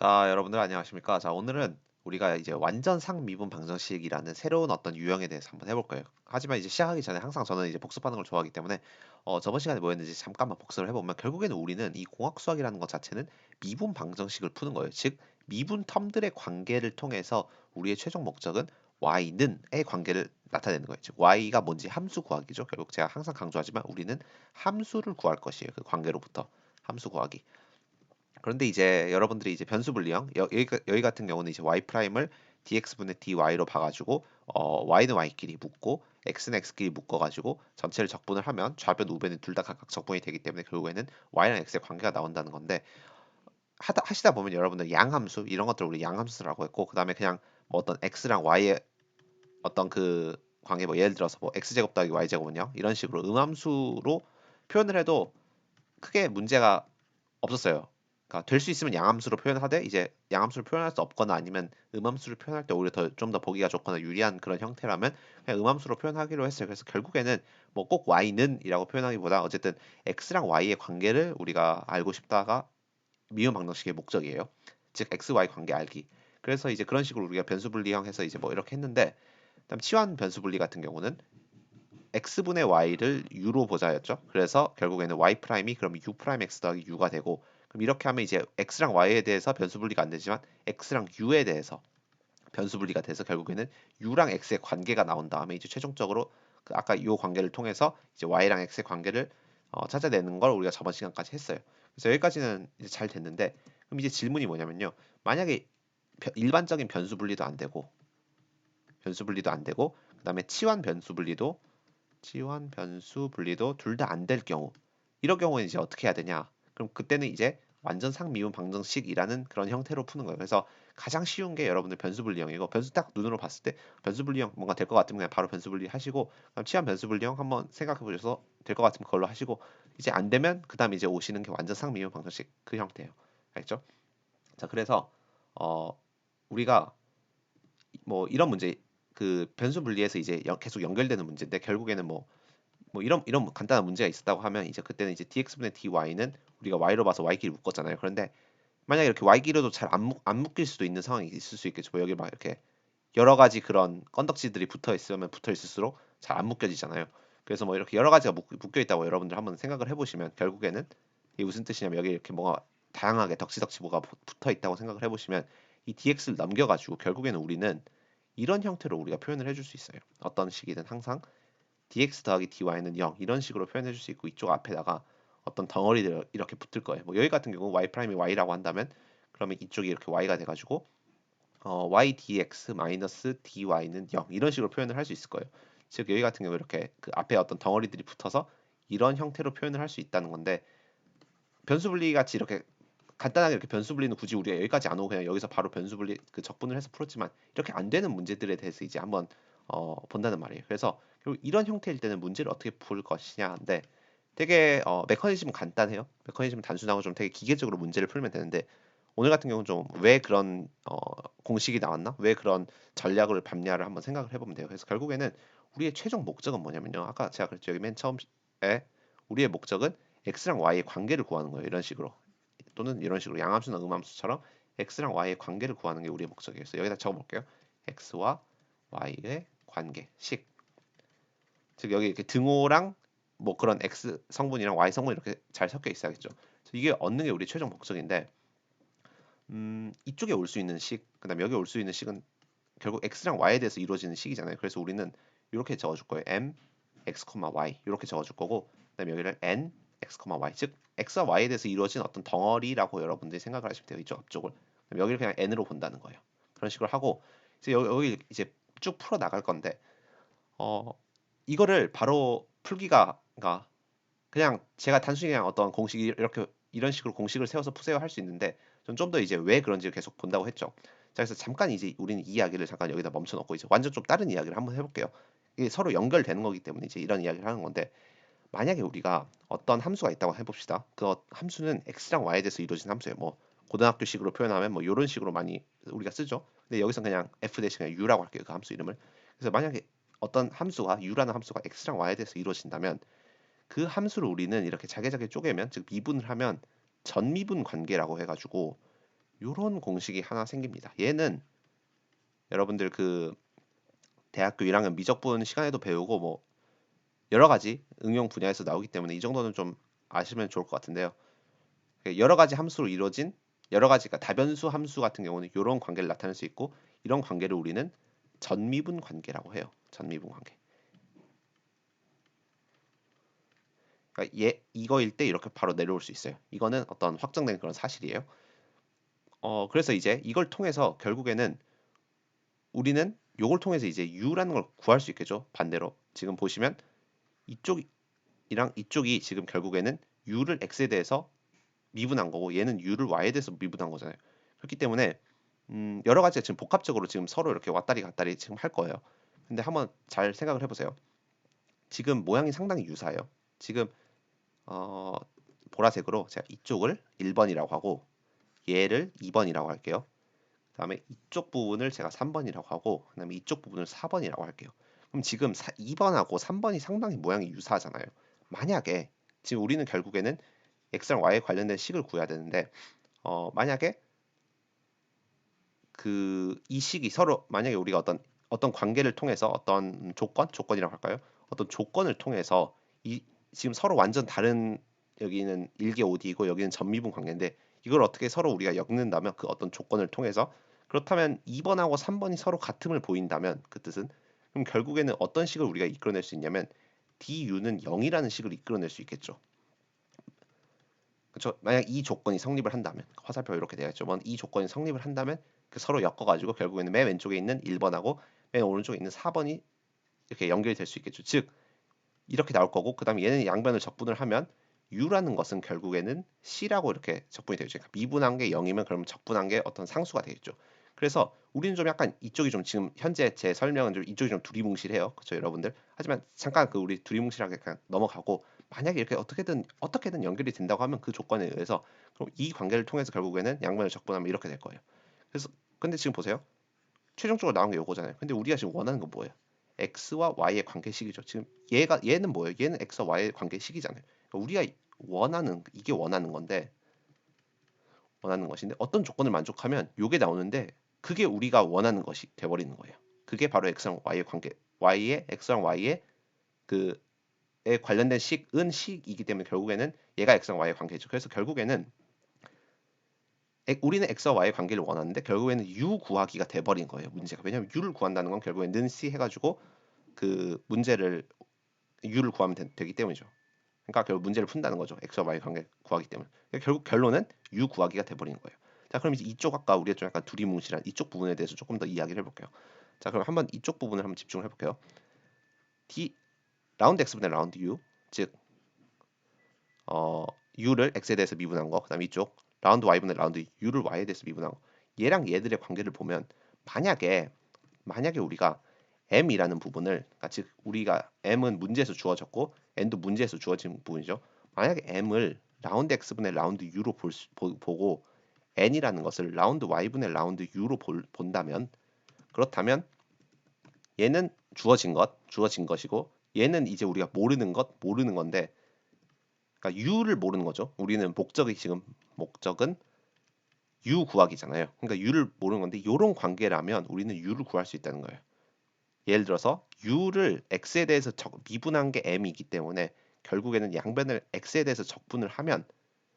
자, 여러분들 안녕하십니까? 자, 오늘은 우리가 이제 완전 상미분 방정식이라는 새로운 어떤 유형에 대해서 한번 해볼 거예요. 하지만 이제 시작하기 전에 항상 저는 이제 복습하는 걸 좋아하기 때문에 어, 저번 시간에 뭐였는지 잠깐만 복습을 해보면 결국에는 우리는 이 공학 수학이라는 것 자체는 미분 방정식을 푸는 거예요. 즉 미분 텀들의 관계를 통해서 우리의 최종 목적은 y는의 관계를 나타내는 거예요. 즉 y가 뭔지 함수 구하기죠. 결국 제가 항상 강조하지만 우리는 함수를 구할 것이에요. 그 관계로부터 함수 구하기. 그런데 이제 여러분들이 이제 변수 분리형 여 기, 여기 같은 경우는 이제 y 프라임을 dx분의 dy로 봐가지고 어, y는 y끼리 묶고 x는 x끼리 묶어가지고 전체를 적분을 하면 좌변 우변이 둘 다 각각 적분이 되기 때문에 결국에는 y랑 x의 관계가 나온다는 건데 하다 하시다 보면 여러분들 양함수 이런 것들을 우리 양함수라고 했고 그 다음에 그냥 뭐 어떤 x랑 y의 어떤 그 관계 뭐 예를 들어서 뭐 x제곱 더하기 y제곱은요 이런 식으로 음함수로 표현을 해도 크게 문제가 없었어요. 그러니까 될 수 있으면 양함수로 표현하되 이제 양함수로 표현할 수 없거나 아니면 음함수를 표현할 때 오히려 더 좀 더 보기가 좋거나 유리한 그런 형태라면 그냥 음함수로 표현하기로 했어요. 그래서 결국에는 뭐 꼭 y는이라고 표현하기보다 어쨌든 x랑 y의 관계를 우리가 알고 싶다가 미분 방정식의 목적이에요. 즉 x, y 관계 알기. 그래서 이제 그런 식으로 우리가 변수 분리형해서 이제 뭐 이렇게 했는데 그다음 치환 변수 분리 같은 경우는 x분의 y를 u로 보자였죠. 그래서 결국에는 y 프라임이 그럼 u 프라임 x 더하기 u가 되고 그럼 이렇게 하면 이제 x랑 y에 대해서 변수 분리가 안 되지만 x랑 u에 대해서 변수 분리가 돼서 결국에는 u랑 x의 관계가 나온 다음에 이제 최종적으로 그 아까 이 관계를 통해서 이제 y랑 x의 관계를 어, 찾아내는 걸 우리가 저번 시간까지 했어요. 그래서 여기까지는 이제 잘 됐는데 그럼 이제 질문이 뭐냐면요. 만약에 일반적인 변수 분리도 안 되고 변수 분리도 안 되고 그다음에 치환 변수 분리도 치환 변수 분리도 둘 다 안 될 경우 이럴 경우는 이제 어떻게 해야 되냐? 그럼 그때는 이제 완전 상미분 방정식이라는 그런 형태로 푸는 거예요. 그래서 가장 쉬운 게 여러분들 변수 분리형이고 변수 딱 눈으로 봤을 때 변수 분리형 뭔가 될 것 같으면 그냥 바로 변수 분리 하시고 그럼 치환 변수 분리형 한번 생각해 보셔서 될 것 같으면 그걸로 하시고 이제 안 되면 그다음에 이제 오시는 게 완전 상미분 방정식 그 형태예요. 알겠죠? 자, 그래서 어 우리가 뭐 이런 문제 그 변수 분리에서 이제 계속 연결되는 문제인데 결국에는 뭐 뭐 이런 이런 간단한 문제가 있었다고 하면 이제 그때는 이제 dx분의 dy는 우리가 y로 봐서 y끼리 묶었잖아요. 그런데 만약에 이렇게 y끼리도 잘안 안 묶일 수도 있는 상황이 있을 수 있겠죠. 뭐 여기 막 이렇게 여러 가지 그런 건덕지들이 붙어 있으면 붙어 있을수록 잘 안 묶여지잖아요. 그래서 뭐 이렇게 여러 가지가 묶여 있다고 여러분들 한번 생각을 해보시면 결국에는 이게 무슨 뜻이냐면 여기 이렇게 뭐가 다양하게 덕지덕지 뭐가 붙어 있다고 생각을 해보시면 이 dx를 넘겨가지고 결국에는 우리는 이런 형태로 우리가 표현을 해줄 수 있어요. 어떤 식이든 항상 dx 더하기 dy는 0 이런 식으로 표현해 줄 수 있고 이쪽 앞에다가 어떤 덩어리들 이렇게 붙을 거예요. 뭐 여기 같은 경우 y 프라임이 y라고 한다면 그러면 이쪽이 이렇게 y가 돼가지고 어, y dx 마이너스 dy는 0 이런 식으로 표현을 할 수 있을 거예요. 즉 여기 같은 경우 이렇게 그 앞에 어떤 덩어리들이 붙어서 이런 형태로 표현을 할 수 있다는 건데 변수 분리 같이 이렇게 간단하게 이렇게 변수 분리는 굳이 우리가 여기까지 안 오고 그냥 여기서 바로 변수 분리 그 적분을 해서 풀었지만 이렇게 안 되는 문제들에 대해서 이제 한번 어, 본다는 말이에요. 그래서 이런 형태일 때는 문제를 어떻게 풀 것이냐인데 되게 어, 메커니즘은 간단해요. 메커니즘은 단순하고 좀 되게 기계적으로 문제를 풀면 되는데 오늘 같은 경우는 좀 왜 그런 어, 공식이 나왔나? 왜 그런 전략을 밟냐를 한번 생각을 해보면 돼요. 그래서 결국에는 우리의 최종 목적은 뭐냐면요. 아까 제가 그랬죠. 여기 맨 처음에 우리의 목적은 x랑 y의 관계를 구하는 거예요. 이런 식으로 또는 이런 식으로 양함수나 음함수처럼 x랑 y의 관계를 구하는 게 우리의. 그래서 여기다 적어볼게요. x와 y의 관계식 즉 여기 이렇게 등호랑 뭐 그런 x 성분이랑 y 성분 이렇게 잘 섞여 있어야겠죠. 이게 얻는 게 우리 최종 목적인데 음, 이쪽에 올 수 있는 식, 그다음 여기 올 수 있는 식은 결국 x랑 y에 대해서 이루어지는 식이잖아요. 그래서 우리는 이렇게 적어줄 거예요. m x, y 이렇게 적어줄 거고, 그다음 여기를 n x, y 즉 x와 y에 대해서 이루어진 어떤 덩어리라고 여러분들이 생각을 하시면 돼요. 이쪽 앞쪽을 여기를 그냥 n으로 본다는 거예요. 그런 식으로 하고 이제 여기, 여기 이제 쭉 풀어 나갈 건데 어 이거를 바로 풀기가 그러니까 그냥 제가 단순히 그냥 어떤 공식이 이렇게 이런 식으로 공식을 세워서 푸세요 할 수 있는데 좀더 이제 왜 그런지를 계속 본다고 했죠. 자 그래서 잠깐 이제 우리는 이 이야기를 잠깐 여기다 멈춰놓고 이제 완전 좀 다른 이야기를 한번 해볼게요. 이게 서로 연결되는 거기 때문에 이제 이런 이야기를 하는 건데 만약에 우리가 어떤 함수가 있다고 해봅시다. 그 함수는 x랑 y에 대해서 이루어진 함수예요. 뭐 고등학교식으로 표현하면 뭐 이런 식으로 많이 우리가 쓰죠. 근데 여기서 그냥 f 대신 그냥 u라고 할게요. 그 함수 이름을. 그래서 만약에 어떤 함수가 u라는 함수가 x랑 y에 대해서 이루어진다면 그 함수를 우리는 이렇게 자개자개 쪼개면 즉 미분을 하면 전미분 관계라고 해가지고 요런 공식이 하나 생깁니다. 얘는 여러분들 그 대학교 1학년 미적분 시간에도 배우고 뭐 여러 가지 응용 분야에서 나오기 때문에 이 정도는 좀 아시면 좋을 것 같은데요. 여러 가지 함수로 이루어진 여러 가지가 다변수 함수 같은 경우는 이런 관계를 나타낼 수 있고 이런 관계를 우리는 전미분 관계라고 해요. 전미분 관계. 그러니까 얘 이거일 때 이렇게 바로 내려올 수 있어요. 이거는 어떤 확정된 그런 사실이에요. 어 그래서 이제 이걸 통해서 결국에는 우리는 요걸 통해서 이제 u라는 걸 구할 수 있겠죠. 반대로 지금 보시면 이쪽이랑 이쪽이 지금 결국에는 u를 x에 대해서 미분한 거고 얘는 u를 y에 대해서 미분한 거잖아요. 그렇기 때문에 음, 여러 가지가 지금 복합적으로 지금 서로 이렇게 왔다리 갔다리 지금 할 거예요. 근데 한번 잘 생각을 해보세요. 지금 모양이 상당히 유사해요. 지금 어, 보라색으로 제가 이쪽을 1번이라고 하고 얘를 2번이라고 할게요. 그 다음에 이쪽 부분을 제가 3번이라고 하고 그 다음에 이쪽 부분을 4번이라고 할게요. 그럼 지금 2번하고 3번이 상당히 모양이 유사하잖아요. 만약에 지금 우리는 결국에는 x랑 y에 관련된 식을 구해야 되는데 어, 만약에 그 이 식이 서로 만약에 우리가 어떤 어떤 관계를 통해서 어떤 조건 조건이라고 할까요? 어떤 조건을 통해서 이 지금 서로 완전 다른 여기는 1개 5D이고 여기는 전미분 관계인데 이걸 어떻게 서로 우리가 엮는다면 그 어떤 조건을 통해서 그렇다면 2번하고 3번이 서로 같음을 보인다면 그 뜻은 그럼 결국에는 어떤 식을 우리가 이끌어낼 수 있냐면 du는 0이라는 식을 이끌어낼 수 있겠죠. 그렇죠? 만약 이 조건이 성립을 한다면 화살표 이렇게 되어있죠. 이 조건이 성립을 한다면 그 서로 엮어가지고 결국에는 맨 왼쪽에 있는 1번하고 맨 오른쪽에 있는 4번이 이렇게 연결이 될 수 있겠죠. 즉 이렇게 나올 거고 그 다음에 얘는 양변을 적분을 하면 u라는 것은 결국에는 c라고 이렇게 적분이 되죠. 그러니까 미분한 게 0이면 그러면 적분한 게 어떤 상수가 되겠죠. 그래서 우리는 좀 약간 이쪽이 좀 지금 현재 제 설명은 좀 이쪽이 좀 두리뭉실해요. 그렇죠, 여러분들. 하지만 잠깐 그 우리 두리뭉실하게 그냥 넘어가고 만약에 이렇게 어떻게든 어떻게든 연결이 된다고 하면 그 조건에 의해서 그럼 이 관계를 통해서 결국에는 양변을 적분하면 이렇게 될 거예요. 그래서 근데 지금 보세요. 최종적으로 나온 게 요거잖아요. 근데 우리가 지금 원하는 건 뭐예요? x와 y의 관계식이죠. 지금 얘가 얘는 뭐예요? 얘는 x와 y의 관계식이잖아요. 그러니까 우리가 원하는 이게 원하는 건데 원하는 것인데 어떤 조건을 만족하면 요게 나오는데 그게 우리가 원하는 것이 돼버리는 거예요. 그게 바로 x랑 y의 관계, y의 x랑 y의 그에 관련된 식은 식이기 때문에 결국에는 얘가 x랑 y의 관계죠. 그래서 결국에는 우리는 x와 y의 관계를 원하는데 결국에는 u 구하기가 돼버린 거예요. 문제가 왜냐하면 u를 구한다는 건 결국에 는 c 해가지고 그 문제를 u를 구하면 되, 기 때문이죠. 그러니까 결국 문제를 푼다는 거죠. x와 y 관계 구하기 때문에. 그러니까 결국 결론은 u 구하기가 돼버린 거예요. 자 그럼 이제 이쪽 아까 우리가 좀 약간 두리뭉실한 이쪽 부분에 대해서 조금 더 이야기를 해볼게요. 자 그럼 한번 이쪽 부분을 한번 집중을 해볼게요. d 라운드 x분의 라운드 u 즉 어, u를 x에 대해서 미분한 거 그 다음 이쪽 라운드 y분의 라운드 u를 y에 대해서 미분한 거 얘랑 얘들의 관계를 보면 만약에 만약에 우리가 m이라는 부분을 그러니까 즉 우리가 m은 문제에서 주어졌고 n도 문제에서 주어진 부분이죠. 만약에 m을 라운드 x분의 라운드 u로 볼 수, 보, 고 n이라는 것을 라운드 y분의 라운드 u로 볼, 본다면 그렇다면 얘는 주어진 것, 주어진 것이고 얘는 이제 우리가 모르는 것, 모르는 건데 그러니까 u를 모르는 거죠. 우리는 목적이 지금 목적은 u 구하기잖아요. 그러니까 u를 모르는 건데 이런 관계라면 우리는 u를 구할 수 있다는 거예요. 예를 들어서 u를 x에 대해서 적, 미분한 게 m이기 때문에 결국에는 양변을 x에 대해서 적분을 하면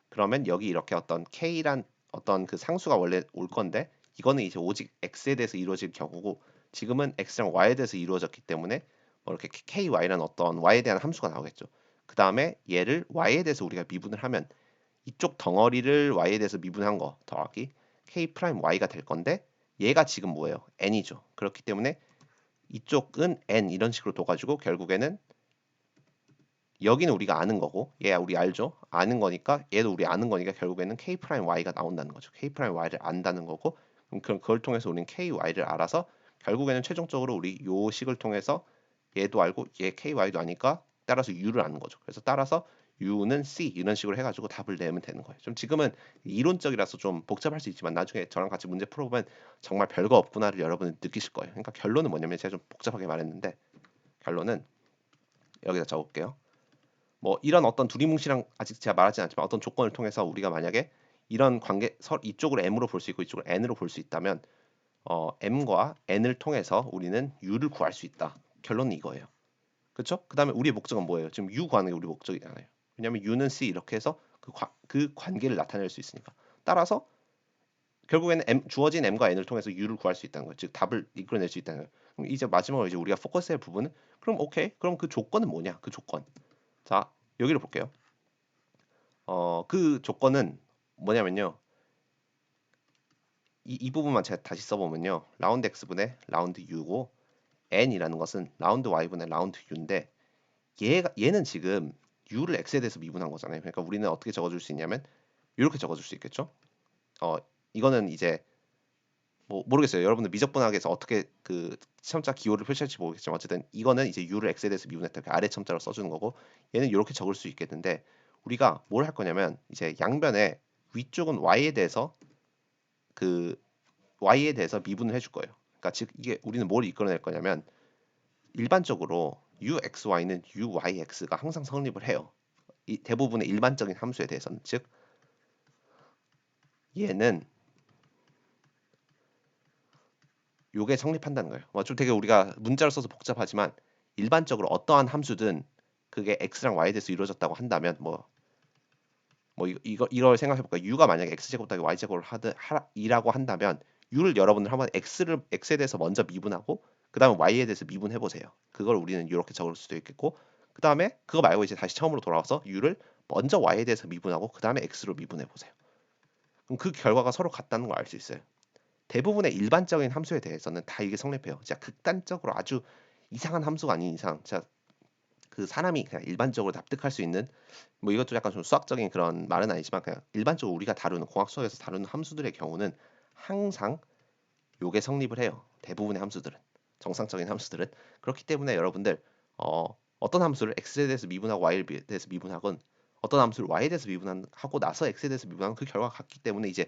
그러면 여기 이렇게 어떤 k란 어떤 그 상수가 원래 올 건데 이거는 이제 오직 x에 대해서 이루어질 경우고 지금은 x랑 y에 대해서 이루어졌기 때문에 뭐 이렇게 ky라는 어떤 y에 대한 함수가 나오겠죠. 그 다음에 얘를 y에 대해서 우리가 미분을 하면 이쪽 덩어리를 y에 대해서 미분한 거 더하기 k 프라임 y가 될 건데 얘가 지금 뭐예요? n이죠. 그렇기 때문에 이쪽은 n 이런 식으로 둬가지고 결국에는 여기는 우리가 아는 거고 얘 우리 알죠? 아는 거니까 얘도 우리 아는 거니까 결국에는 k 프라임 y가 나온다는 거죠. k 프라임 y를 안다는 거고 그럼 그걸 통해서 우리는 k y를 알아서 결국에는 최종적으로 우리 요 식을 통해서 얘도 알고 얘 k y도 아니까 따라서 u를 아는 거죠. 그래서 따라서 u는 c 이런 식으로 해가지고 답을 내면 되는 거예요. 좀 지금은 이론적이라서 좀 복잡할 수 있지만 나중에 저랑 같이 문제 풀어보면 정말 별거 없구나를 여러분은 느끼실 거예요. 그러니까 결론은 뭐냐면 제가 좀 복잡하게 말했는데 결론은 여기다 적을게요. 뭐 이런 어떤 두리뭉실한 아직 제가 말하지 않지만 어떤 조건을 통해서 우리가 만약에 이런 관계 서 이쪽을 m으로 볼 수 있고 이쪽을 n으로 볼 수 있다면 어, m과 n을 통해서 우리는 u를 구할 수 있다. 결론은 이거예요. 그렇죠? 그다음에 우리의 목적은 뭐예요? 지금 u 게 우리 목적이잖아요. 왜냐하면 u는 c 이렇게 해서 그, 과, 그 관계를 나타낼 수 있으니까. 따라서 결국에는 m, 주어진 m과 n을 통해서 u를 구할 수 있다는 거예요. 즉 답을 이끌어낼 수 있다는 거예요. 그럼 이제 마지막으로 이제 우리가 포커스할 부분은 그럼 오케이. 그럼 그 조건은 뭐냐? 그 조건. 자 여기를 볼게요. 어, 그 조건은 뭐냐면요. 이, 이 부분만 제가 다시 써보면요. 라운드 x분의 라운드 u고 n이라는 것은 라운드 y분의 라운드 u인데 얘가 얘는 지금 u를 x에 대해서 미분한 거잖아요. 그러니까 우리는 어떻게 적어줄 수 있냐면 이렇게 적어줄 수 있겠죠. 어 이거는 이제 뭐 모르겠어요. 여러분들 미적분학에서 어떻게 그 첨자 기호를 표시할지 모르겠지만 어쨌든 이거는 이제 u를 x에 대해서 미분했다. 아래 첨자로 써주는 거고 얘는 이렇게 적을 수 있겠는데 우리가 뭘 할 거냐면 이제 양변에 위쪽은 y에 대해서 그 y에 대해서 미분을 해줄 거예요. 그러니까 즉 이게 우리는 뭘 이끌어낼 거냐면 일반적으로 uxy는 uyx가 항상 성립을 해요. 이 대부분의 일반적인 함수에 대해서는 즉 얘는 요게 성립한다는 거예요. 뭐좀 되게 우리가 문자로 써서 복잡하지만 일반적으로 어떠한 함수든 그게 x랑 y에 대해서 이루어졌다고 한다면 뭐뭐 이거 이걸 생각해 볼까? u가 만약에 x 제곱 더하기 y 제곱을 하드 이라고 한다면 u를 여러분들 한번 x를 x에 대해서 먼저 미분하고 그 다음에 y에 대해서 미분해 보세요. 그걸 우리는 이렇게 적을 수도 있겠고 그 다음에 그거 말고 이제 다시 처음으로 돌아와서 u를 먼저 y에 대해서 미분하고 그 다음에 x로 미분해 보세요. 그럼 그 결과가 서로 같다는 걸 알 수 있어요. 대부분의 일반적인 함수에 대해서는 다 이게 성립해요. 진짜 극단적으로 아주 이상한 함수가 아닌 이상, 진짜 그 사람이 그냥 일반적으로 납득할 수 있는 뭐 이것도 약간 좀 수학적인 그런 말은 아니지만 그냥 일반적으로 우리가 다루는 공학 수학에서 다루는 함수들의 경우는 항상 요게 성립을 해요. 대부분의 함수들은 정상적인 함수들은 그렇기 때문에 여러분들 어, 어떤 함수를 x에 대해서 미분하고 y에 대해서 미분하건 어떤 함수를 y에 대해서 미분하고 나서 x에 대해서 미분하는 그 결과가 같기 때문에 이제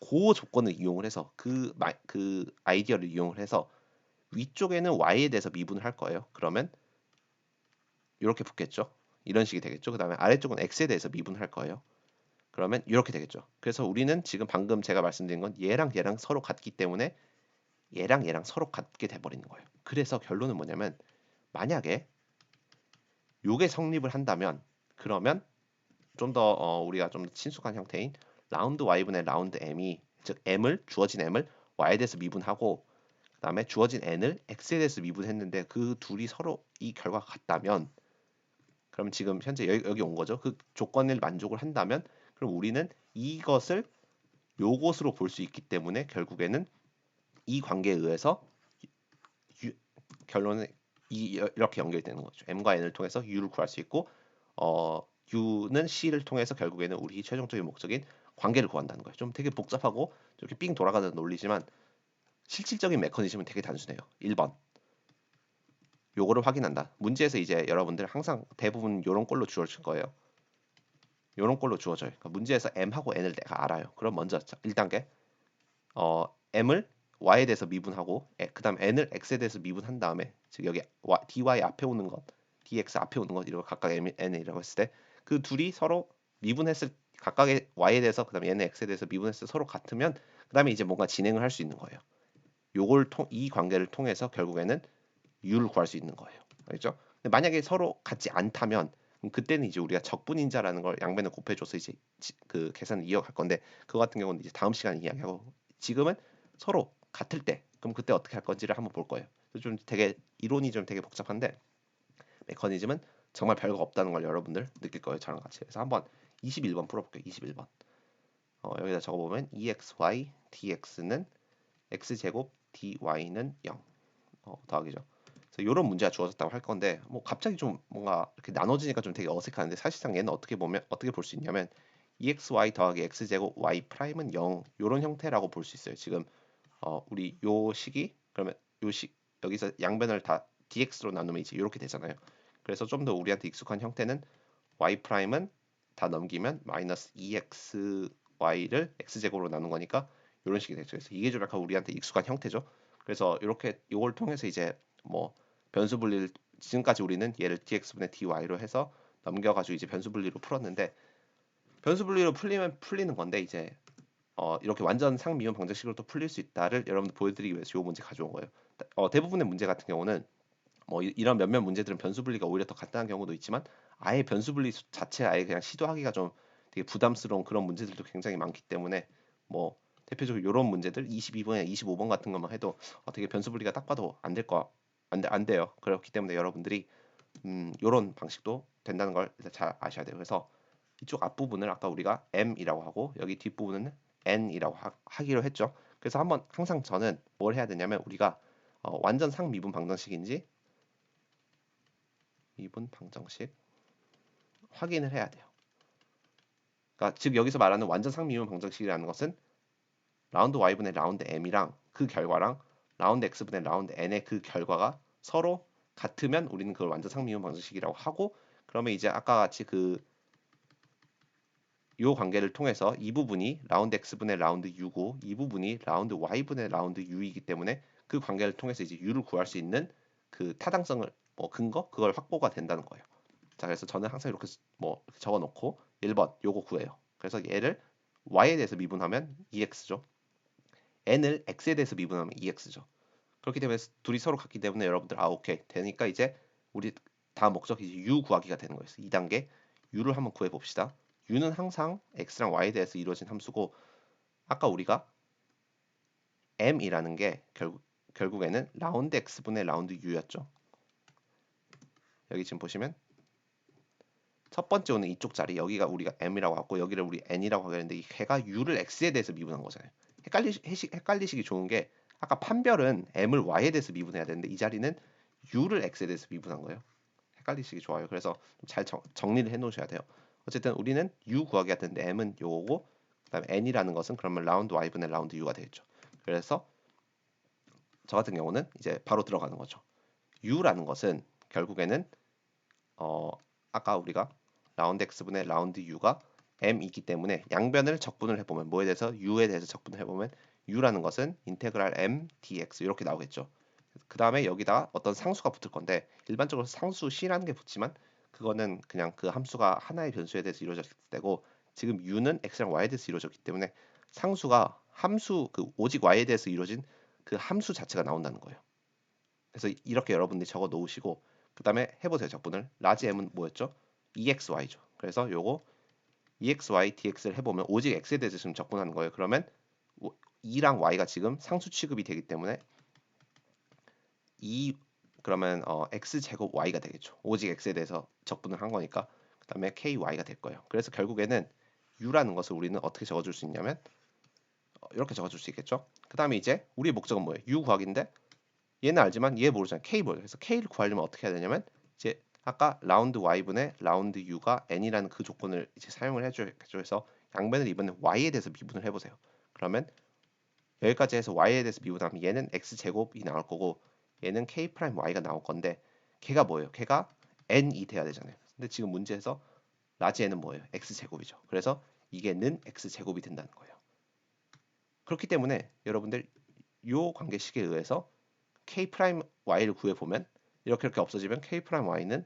그 조건을 이용을 해서 그, 그 아이디어를 이용을 해서 위쪽에는 y에 대해서 미분을 할 거예요. 그러면 이렇게 붙겠죠. 이런 식이 되겠죠. 그 다음에 아래쪽은 x에 대해서 미분할 거예요. 그러면 이렇게 되겠죠. 그래서 우리는 지금 방금 제가 말씀드린 건 얘랑 얘랑 서로 같기 때문에 얘랑 얘랑 서로 같게 돼버리는 거예요. 그래서 결론은 뭐냐면 만약에 요게 성립을 한다면 그러면 좀더 어, 우리가 좀 친숙한 형태인 라운드 y분의 라운드 m이 즉 m을 주어진 m을 y에 대해서 미분하고 그 다음에 주어진 n을 x에 대해서 미분했는데 그 둘이 서로 이 결과가 같다면 그럼 지금 현재 여기, 여기 온 거죠. 그 조건을 만족을 한다면 그럼 우리는 이것을 요것으로 볼 수 있기 때문에 결국에는 이 관계에 의해서 유, 결론은 이, 이렇게 연결되는 거죠. m과 n을 통해서 u를 구할 수 있고 어, u는 c를 통해서 결국에는 우리 최종적인 목적인 관계를 구한다는 거예요. 좀 되게 복잡하고 이렇게 삥 돌아가는 논리지만 실질적인 메커니즘은 되게 단순해요. 1번 요거를 확인한다. 문제에서 이제 여러분들 항상 대부분 요런 꼴로 주어질 거예요. 요런 꼴로 주어져요. 그러니까 문제에서 m하고 n을 내가 알아요. 그럼 먼저 1단계 어, m을 y에 대해서 미분하고 그 다음 n을 x에 대해서 미분한 다음에 즉 여기 dy 앞에 오는 것 dx 앞에 오는 것 이렇게 각각 n이라고 했을 때 그 둘이 서로 미분했을 각각의 y에 대해서 그 다음에 얘는 x에 대해서 미분했을 때 서로 같으면 그 다음에 이제 뭔가 진행을 할 수 있는 거예요. 요걸 통, 이 관계를 통해서 결국에는 u를 구할 수 있는 거예요. 알겠죠? 만약에 서로 같지 않다면 그때는 이제 우리가 적분인자라는 걸 양변에 곱해줘서 이제 그 계산을 이어갈 건데 그거 같은 경우는 이제 다음 시간에 이야기하고 지금은 서로 같을 때 그럼 그때 어떻게 할 건지를 한번 볼 거예요. 좀 되게 이론이 좀 되게 복잡한데 메커니즘은 정말 별거 없다는 걸 여러분들 느낄 거예요. 저랑 같이. 그래서 한번 21번 풀어볼게요. 21번. 어, 여기다 적어보면 exy dx는 x 제곱 dy는 0 어, 더하기죠. 이런 문제가 주어졌다고 할 건데 뭐 갑자기 좀 뭔가 이렇게 나눠지니까 좀 되게 어색한데 사실상 얘는 어떻게 보면 어떻게 볼 수 있냐면 exy 더하기 x 제곱 y 프라임은 0 이런 형태라고 볼 수 있어요. 지금 어, 우리 요 식이 그러면 요식 여기서 양변을 다 dx로 나누면 이제 이렇게 되잖아요. 그래서 좀 더 우리한테 익숙한 형태는 y 프라임은 다 넘기면 마이너스 2xy를 x 제곱으로 나눈 거니까 이런 식이 되죠. 그래서 이게 좀 약간 우리한테 익숙한 형태죠. 그래서 이렇게 이걸 통해서 이제 뭐 변수 분리를 지금까지 우리는 얘를 dx분의 dy로 해서 넘겨가지고 이제 변수 분리로 풀었는데 변수 분리로 풀리면 풀리는 건데 이제 어, 이렇게 완전 상미분 방정식으로 또 풀릴 수 있다를 여러분들 보여드리기 위해서 이 문제 가져온 거예요. 어, 대부분의 문제 같은 경우는 뭐 이- 이런 몇몇 문제들은 변수 분리가 오히려 더 간단한 경우도 있지만 아예 변수 분리 수- 자체 아예 그냥 시도하기가 좀 되게 부담스러운 그런 문제들도 굉장히 많기 때문에 뭐 대표적으로 이런 문제들 22번에 25번 같은 것만 해도 어, 되게 변수 분리가 딱 봐도 안될거 안 돼, 안 돼요. 그렇기 때문에 여러분들이 음, 이런 방식도 된다는 걸 일단 잘 아셔야 돼요. 그래서 이쪽 앞부분을 아까 우리가 m이라고 하고 여기 뒷부분은 n이라고 하, 기로 했죠. 그래서 한번 항상 저는 뭘 해야 되냐면 우리가 어, 완전 상미분 방정식인지 미분 방정식 확인을 해야 돼요. 그러니까 즉 여기서 말하는 완전 상미분 방정식이라는 것은 라운드 y분의 라운드 m이랑 그 결과랑 라운드 x분의 라운드 n의 그 결과가 서로 같으면 우리는 그걸 완전 상미분 방정식이라고 하고 그러면 이제 아까 같이 그 요 관계를 통해서 이 부분이 라운드 x분의 라운드 u고 이 부분이 라운드 y분의 라운드 u이기 때문에 그 관계를 통해서 이제 u를 구할 수 있는 그 타당성을 뭐 근거 그걸 확보가 된다는 거예요. 자 그래서 저는 항상 이렇게 뭐 적어 놓고 1번 요거 구해요. 그래서 얘를 y에 대해서 미분하면 2x죠. n을 x에 대해서 미분하면 2x죠. 그렇기 때문에 둘이 서로 같기 때문에 여러분들 아 오케이 되니까 이제 우리 다음 목적이 이제 u 구하기가 되는 거예요. 2단계 u를 한번 구해 봅시다. u는 항상 x랑 y에 대해서 이루어진 함수고 아까 우리가 m이라는 게 결국 결국에는 라운드 x분의 라운드 u였죠. 여기 지금 보시면 첫 번째 오는 이쪽 자리 여기가 우리가 m이라고 하고 여기를 우리 n이라고 하겠는데 이 개가 u를 x에 대해서 미분한 거잖아요. 헷갈리, 헷갈리시기 좋은 게 아까 판별은 m을 y에 대해서 미분해야 되는데 이 자리는 u를 x에 대해서 미분한 거예요. 헷갈리시기 좋아요. 그래서 잘 정, 정리를 해 놓으셔야 돼요. 어쨌든 우리는 u 구하기가 되는데 m은 요거고 그다음에 n이라는 것은 그러면 라운드 y분의 라운드 u가 되겠죠. 그래서 저 같은 경우는 이제 바로 들어가는 거죠. u라는 것은 결국에는 어 아까 우리가 라운드 x분의 라운드 u가 m이기 때문에 양변을 적분을 해보면 뭐에 대해서 u에 대해서 적분을 해보면 u라는 것은 인테그랄 m dx 이렇게 나오겠죠. 그 다음에 여기다 어떤 상수가 붙을 건데 일반적으로 상수 c라는 게 붙지만 그거는 그냥 그 함수가 하나의 변수에 대해서 이루어졌을 때고 지금 u는 x랑 y에 대해서 이루어졌기 때문에 상수가 함수 그 오직 y에 대해서 이루어진 그 함수 자체가 나온다는 거예요. 그래서 이렇게 여러분들이 적어 놓으시고 그 다음에 해보세요 적분을 라지 m은 뭐였죠? exy죠. 그래서 요거 exy dx를 해보면 오직 x에 대해서 지금 적분하는 거예요. 그러면 2랑 y가 지금 상수 취급이 되기 때문에 2 그러면 어, x 제곱 y가 되겠죠. 오직 x에 대해서 적분을 한 거니까 그 다음에 ky가 될 거예요. 그래서 결국에는 u라는 것을 우리는 어떻게 적어줄 수 있냐면 어, 이렇게 적어줄 수 있겠죠. 그 다음에 이제 우리의 목적은 뭐예요? u 구하기인데 얘는 알지만 얘 모르잖아요. k 모르요. 그래서 k를 구하려면 어떻게 해야 되냐면 이제 아까 라운드 y분의 라운드 u가 n이라는 그 조건을 이제 사용을 해줘야겠죠. 그래서 양변을 이번에 y에 대해서 미분을 해보세요. 그러면 여기까지 해서 y에 대해서 미분하면 얘는 x 제곱이 나올 거고 얘는 k 프라임 y가 나올 건데 걔가 뭐예요? 걔가 n이 돼야 되잖아요. 근데 지금 문제에서 라지 n은 뭐예요? x 제곱이죠. 그래서 이게 는 x 제곱이 된다는 거예요. 그렇기 때문에 여러분들 요 관계식에 의해서 k 프라임 y를 구해 보면 이렇게 이렇게 없어지면 k 프라임 y는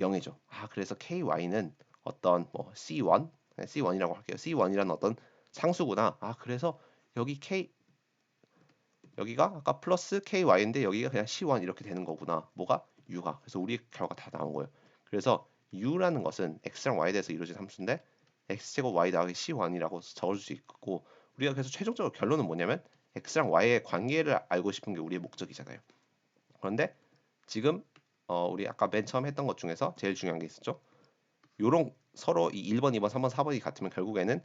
0이죠. 아 그래서 ky는 어떤 뭐 c1 c1이라고 할게요. c1이라는 어떤 상수구나. 아 그래서 여기 k 여기가 아까 플러스 ky인데 여기가 그냥 c1 이렇게 되는 거구나. 뭐가 u가. 그래서 우리 결과 다 나온 거예요. 그래서 u라는 것은 x랑 y에 대해서 이루어진 함수인데 x제곱 y 더하기 c1이라고 적어줄 수 있고 우리가 그래서 최종적으로 결론은 뭐냐면 x랑 y의 관계를 알고 싶은 게 우리의 목적이잖아요. 그런데 지금 어, 우리 아까 맨 처음 했던 것 중에서 제일 중요한 게 있었죠. 요런 서로 이 1번, 2번, 3번, 4번이 같으면 결국에는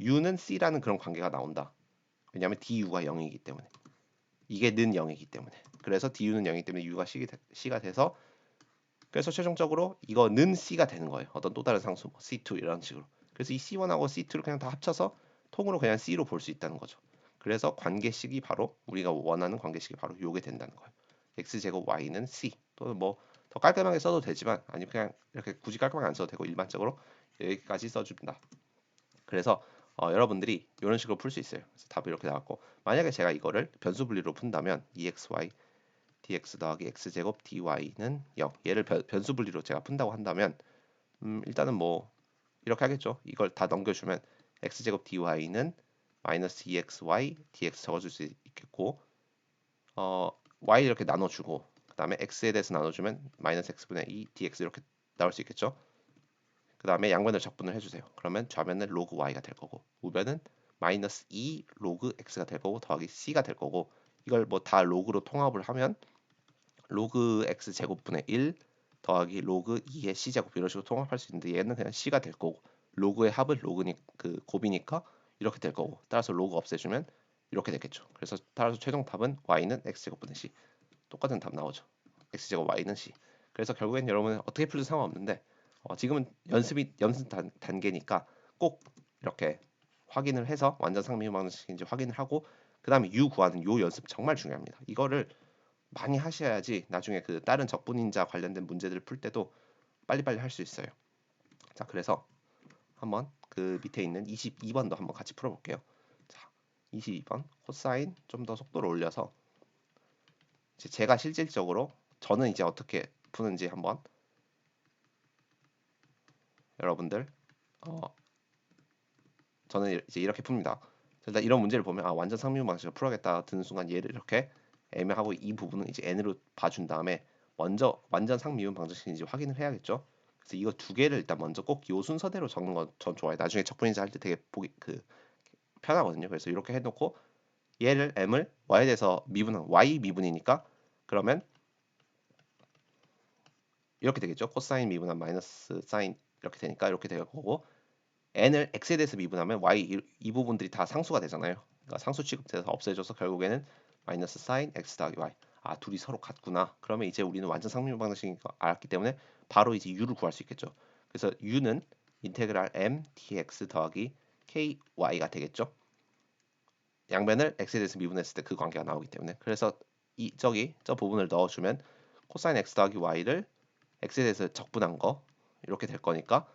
u는 c라는 그런 관계가 나온다. 왜냐하면 du가 0이기 때문에 이게 는 0이기 때문에 그래서 du는 0이기 때문에 u가 c가 돼서 그래서 최종적으로 이거 는 c가 되는 거예요. 어떤 또 다른 상수 뭐 c2 이런 식으로. 그래서 이 c1하고 c2를 그냥 다 합쳐서 통으로 그냥 c로 볼 수 있다는 거죠. 그래서 관계식이 바로 우리가 원하는 관계식이 바로 요게 된다는 거예요. x 제곱 y는 c 또는 뭐 더 깔끔하게 써도 되지만 아니면 그냥 이렇게 굳이 깔끔하게 안 써도 되고 일반적으로 여기까지 써줍니다. 그래서 어, 여러분들이 이런 식으로 풀 수 있어요. 그래서 답이 이렇게 나왔고 만약에 제가 이거를 변수 분리로 푼다면 exy dx 더하기 x제곱 dy는 0 얘를 변, 수 분리로 제가 푼다고 한다면 음, 일단은 뭐 이렇게 하겠죠. 이걸 다 넘겨주면 x제곱 dy는 마이너스 2xy dx 적어줄 수 있겠고 어, y 이렇게 나눠주고 그 다음에 x에 대해서 나눠주면 마이너스 x분의 2 dx 이렇게 나올 수 있겠죠. 그 다음에 양변을 적분을 해주세요. 그러면 좌변은 로그 y가 될 거고 우변은 마이너스 2 로그 x가 될 거고 더하기 c가 될 거고 이걸 뭐 다 로그로 통합을 하면 로그 x 제곱분의 1 더하기 로그 2의 c 제곱 이런 식으로 통합할 수 있는데 얘는 그냥 c가 될 거고 로그의 합을 로그니 그 곱이니까 이렇게 될 거고 따라서 로그 없애주면 이렇게 되겠죠. 그래서 따라서 최종 답은 y는 x 제곱분의 c 똑같은 답 나오죠. x 제곱 y는 c. 그래서 결국엔 여러분은 어떻게 풀도 상관없는데 어, 지금은 연습이 연습 단, 단계니까 꼭 이렇게 확인을 해서 완전 상미분 방식인지 확인을 하고 그 다음에 u 구하는 요 연습 정말 중요합니다. 이거를 많이 하셔야지 나중에 그 다른 적분인자 관련된 문제들을 풀 때도 빨리빨리 할 수 있어요. 자, 그래서 한번 그 밑에 있는 22번도 한번 같이 풀어볼게요. 자, 22번 코사인 좀 더 속도를 올려서 제가 실질적으로 저는 이제 어떻게 푸는지 한번 여러분들 어 저는 이제 이렇게 풉니다. 일단 이런 문제를 보면 아 완전 상미분 방식을 풀어야겠다 드는 순간 얘를 이렇게 애매하고 이 부분은 이제 n으로 봐준 다음에 먼저 완전 상미분 방정식인지 확인을 해야겠죠. 그래서 이거 두 개를 일단 먼저 꼭 요 순서대로 적는 건 전 좋아요. 나중에 적분인지 할 때 되게 보기 그 편하거든요. 그래서 이렇게 해놓고 얘를 m을 y에 대해서 미분한 y 미분이니까 그러면 이렇게 되겠죠. 코사인 미분한 마이너스 사인 이렇게 되니까 이렇게 될 거고 n을 x에 대해서 미분하면 y 이, 이 부분들이 다 상수가 되잖아요. 그러니까 상수 취급돼서 없애져서 결국에는 마이너스 사인 x 더하기 y. 아 둘이 서로 같구나. 그러면 이제 우리는 완전 상미분 방정식인 거 알았기 때문에 바로 이제 u를 구할 수 있겠죠. 그래서 u는 인테그랄 m dx 더하기 ky가 되겠죠. 양변을 x에 대해서 미분했을 때 그 관계가 나오기 때문에 그래서 이 저기 저 부분을 넣어주면 코사인 x 더하기 y를 x에 대해서 적분한 거 이렇게 될 거니까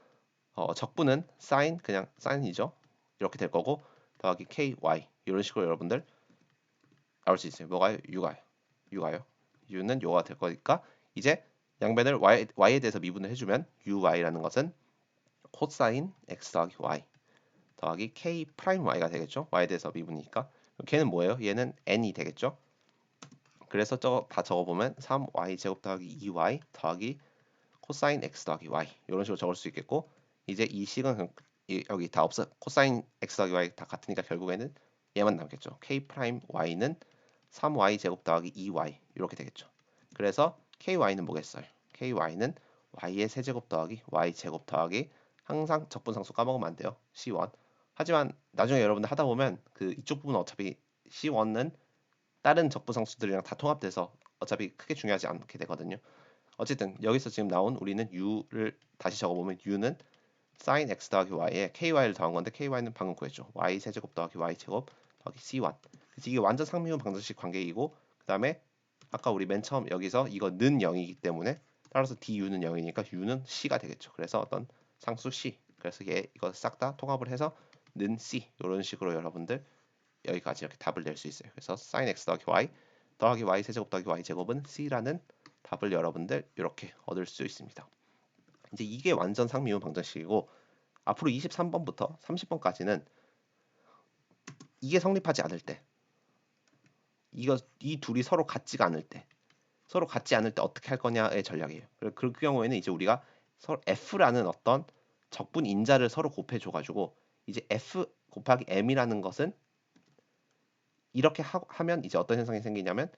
어, 적분은 사인 그냥 사인이죠. 이렇게 될 거고 더하기 ky 이런 식으로 여러분들 나올 수 있어요. 뭐가요? u가요. u가요. u는 요가 될 거니까 이제 양변을 y, y에 대해서 미분을 해주면 uy라는 것은 코사인 x 더하기 y 더하기 k 프라임 y가 되겠죠. y에 대해서 미분이니까 걔는 뭐예요? 얘는 n이 되겠죠. 그래서 저거 다 적어보면 3y 제곱 더하기 2y 더하기 코사인 x 더하기 y 이런 식으로 적을 수 있겠고 이제 이 식은 여기 다 없어 코사인 x 더하기 y 다 같으니까 결국에는 얘만 남겠죠. k 프라임 y는 3y 제곱 더하기 2y 이렇게 되겠죠. 그래서 ky는 뭐겠어요? ky는 y의 세제곱 더하기 y 제곱 더하기 항상 적분상수 까먹으면 안 돼요. c1 하지만 나중에 여러분들 하다 보면 그 이쪽 부분은 어차피 c1은 다른 적분상수들이랑 다 통합돼서 어차피 크게 중요하지 않게 되거든요. 어쨌든 여기서 지금 나온 우리는 u를 다시 적어보면 u는 sin x 더하기 y에 ky를 더한 건데 ky는 방금 구했죠. y 세제곱 더하기 y 제곱 더하기 c1. 그래서 이게 완전 상미분 방정식 관계이고 그 다음에 아까 우리 맨 처음 여기서 이거 는 0이기 때문에 따라서 du는 0이니까 u는 c가 되겠죠. 그래서 어떤 상수 c. 그래서 얘 이거 싹 다 통합을 해서 는 c 이런 식으로 여러분들 여기까지 이렇게 답을 낼 수 있어요. 그래서 sin x 더하기 y 더하기 y 세제곱 더하기 y 제곱은 c라는 답을 여러분들 이렇게 얻을 수 있습니다. 이제 이게 완전 상미분 방정식이고 앞으로 23번부터 30번까지는 이게 성립하지 않을 때 이거 이 둘이 서로 같지가 않을 때 서로 같지 않을 때 어떻게 할 거냐의 전략이에요. 그, 그 경우에는 이제 우리가 서로 f라는 어떤 적분 인자를 서로 곱해줘 가지고 이제 f 곱하기 m이라는 것은 이렇게 하, 면 이제 어떤 현상이 생기냐면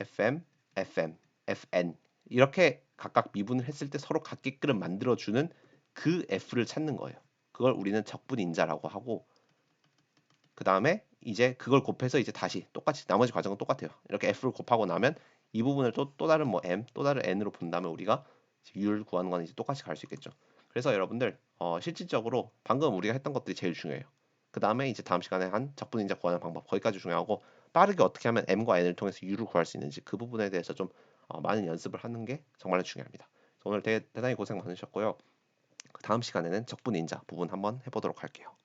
fm, fm, fn 이렇게 각각 미분을 했을 때 서로 같게끔 만들어주는 그 f를 찾는 거예요. 그걸 우리는 적분 인자라고 하고 그 다음에 이제 그걸 곱해서 이제 다시 똑같이 나머지 과정은 똑같아요. 이렇게 f를 곱하고 나면 이 부분을 또, 또 다른 뭐 m, 또 다른 n으로 본다면 우리가 u를 구하는 건 이제 똑같이 갈 수 있겠죠. 그래서 여러분들 어, 실질적으로 방금 우리가 했던 것들이 제일 중요해요. 그 다음에 이제 다음 시간에 한 적분인자 구하는 방법 거기까지 중요하고 빠르게 어떻게 하면 m과 n을 통해서 u를 구할 수 있는지 그 부분에 대해서 좀 어, 많은 연습을 하는 게 정말 중요합니다. 오늘 대, 대단히 고생 많으셨고요. 그 다음 시간에는 적분 인자 부분 한번 해보도록 할게요.